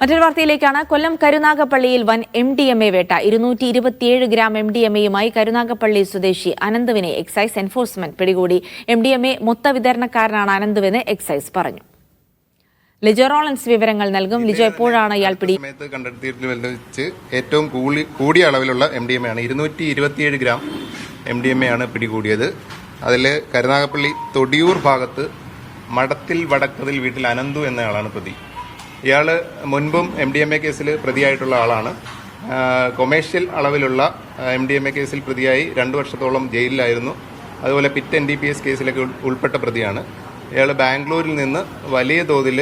മറ്റൊരു വാർത്തയിലേക്കാണ്. കൊല്ലം കരുനാഗപ്പള്ളിയിൽ വൻ M D M A വേട്ട. ഇരുന്നൂറ്റി ഇരുപത്തിയേഴ് ഗ്രാം എം ഡി എം എയുമായി കരുനാഗപ്പള്ളി സ്വദേശി അനന്തുവിനെ എക്സൈസ് എൻഫോഴ്സ്മെന്റ് പിടികൂടി. എം ഡി എം എ മൊത്ത വിതരണക്കാരനാണ് അനന്തുവെന്ന് എക്സൈസ് പറഞ്ഞു. ലിജോ റോളൻസ് വിവരങ്ങൾ നൽകും. ലിജോ എപ്പോഴാണ് ഇയാൾ പിടി വെച്ച് ഏറ്റവും കൂടി കൂടിയ അളവിലുള്ള എം ഡി എം എ ആണ്. ഇരുന്നൂറ്റി ഇരുപത്തിയേഴ് gram M D M A ആണ് പിടികൂടിയത്. അതിൽ കരുനാഗപ്പള്ളി തൊടിയൂർ ഭാഗത്ത് മടത്തിൽ വടക്കതിൽ വീട്ടിൽ അനന്തു എന്നയാളാണ് പ്രതി. ഇയാൾ മുൻപും എം ഡി എം എ കേസിൽ പ്രതിയായിട്ടുള്ള ആളാണ്. കൊമേഴ്ഷ്യൽ അളവിലുള്ള എം ഡി എം എ കേസിൽ പ്രതിയായി രണ്ടു വർഷത്തോളം ജയിലിലായിരുന്നു. അതുപോലെ PIT N D P S കേസിലൊക്കെ ഉൾപ്പെട്ട പ്രതിയാണ്. ഇയാൾ ബാംഗ്ലൂരിൽ നിന്ന് വലിയ തോതിൽ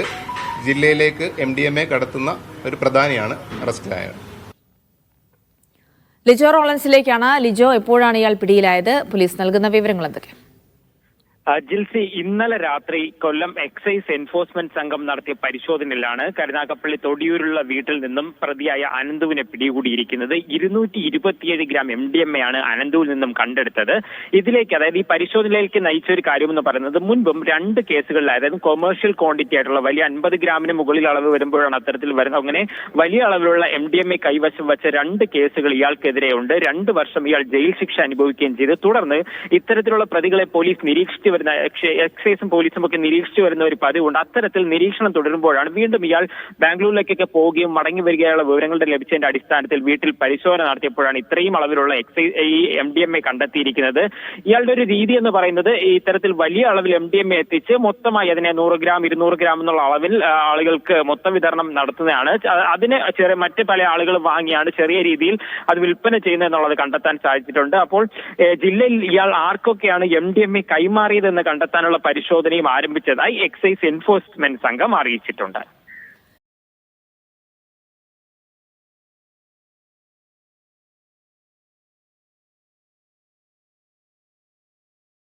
ജില്ലയിലേക്ക് എം ഡി എം എ കടത്തുന്ന ഒരു പ്രധാനിയാണ് അറസ്റ്റിലായത് ലിജോ റോളൻസിലേക്കാണ്. ലിജോ എപ്പോഴാണ് ഇയാൾ പിടിയിലായത്? പോലീസ് നൽകുന്ന വിവരങ്ങൾ എന്തൊക്കെ? ആ, ജിൽസി ഇന്നലെ രാത്രി കൊല്ലം എക്സൈസ് എൻഫോഴ്സ്മെന്റ് സംഘം നടത്തിയ പരിശോധനയിലാണ് കരുനാഗപ്പള്ളി തൊടിയൂരുള്ള വീട്ടിൽ നിന്നും പ്രതിയായ അനന്തുവിനെ പിടികൂടിയിരിക്കുന്നത്. ഇരുന്നൂറ്റി ഇരുപത്തിയേഴ് gram M D M A ആണ് അനന്തുവിൽ നിന്നും കണ്ടെടുത്തത്. ഇതിലേക്ക് അതായത് ഈ പരിശോധനയിലേക്ക് നയിച്ച ഒരു കാര്യമെന്ന് പറയുന്നത് മുൻപും രണ്ട് അതായത് കൊമേഴ്ഷ്യൽ ക്വാണ്ടിറ്റി ആയിട്ടുള്ള വലിയ അൻപത് ഗ്രാമിന് മുകളിൽ അളവ് വരുമ്പോഴാണ് അത്തരത്തിൽ വരുന്നത്. അങ്ങനെ വലിയ അളവിലുള്ള എം ഡി എം എ കൈവശം വെച്ച രണ്ട് കേസുകൾ ഇയാൾക്കെതിരെ ഉണ്ട് രണ്ട് വർഷം ഇയാൾ ജയിൽ ശിക്ഷ അനുഭവിക്കുകയും ചെയ്തു. തുടർന്ന് ഇത്തരത്തിലുള്ള പ്രതികളെ പോലീസ് നിരീക്ഷിച്ചു വരുന്ന എക്സൈ- എക്സൈസും പോലീസും ഒക്കെ നിരീക്ഷിച്ചു വരുന്ന ഒരു പതിവുണ്ട്. അത്തരത്തിൽ നിരീക്ഷണം തുടരുമ്പോഴാണ് വീണ്ടും ഇയാൾ ബാംഗ്ലൂരിലേക്കൊക്കെ പോവുകയും മടങ്ങി വരികയുള്ള വിവരങ്ങളുടെ ലഭിച്ചതിന്റെ അടിസ്ഥാനത്തിൽ വീട്ടിൽ പരിശോധന നടത്തിയപ്പോഴാണ് ഇത്രയും അളവിലുള്ള എക്സൈസ് ഈ എം ഡി എം എ കണ്ടെത്തിയിരിക്കുന്നത്. ഇയാളുടെ ഒരു രീതി എന്ന് പറയുന്നത് ഇത്തരത്തിൽ വലിയ അളവിൽ എം ഡി എം എ എത്തിച്ച് മൊത്തമായി അതിനെ നൂറ് ഗ്രാം ഇരുന്നൂറ് ഗ്രാം എന്നുള്ള അളവിൽ ആളുകൾക്ക് മൊത്തം വിതരണം നടത്തുന്നതാണ്. അതിന് ചെറിയ മറ്റ് പല ആളുകൾ വാങ്ങിയാണ് ചെറിയ രീതിയിൽ അത് വിൽപ്പന ചെയ്യുന്നത് എന്നുള്ളത് കണ്ടെത്താൻ സാധിച്ചിട്ടുണ്ട്. അപ്പോൾ ജില്ലയിൽ ഇയാൾ ആർക്കൊക്കെയാണ് എം ഡി എം എ കൈമാറിയതെന്ന് കണ്ടെത്താനുള്ള പരിശോധനയും ആരംഭിച്ചതായി എക്സൈസ് എൻഫോഴ്സ്മെന്റ് സംഘം അറിയിച്ചിട്ടുണ്ട്.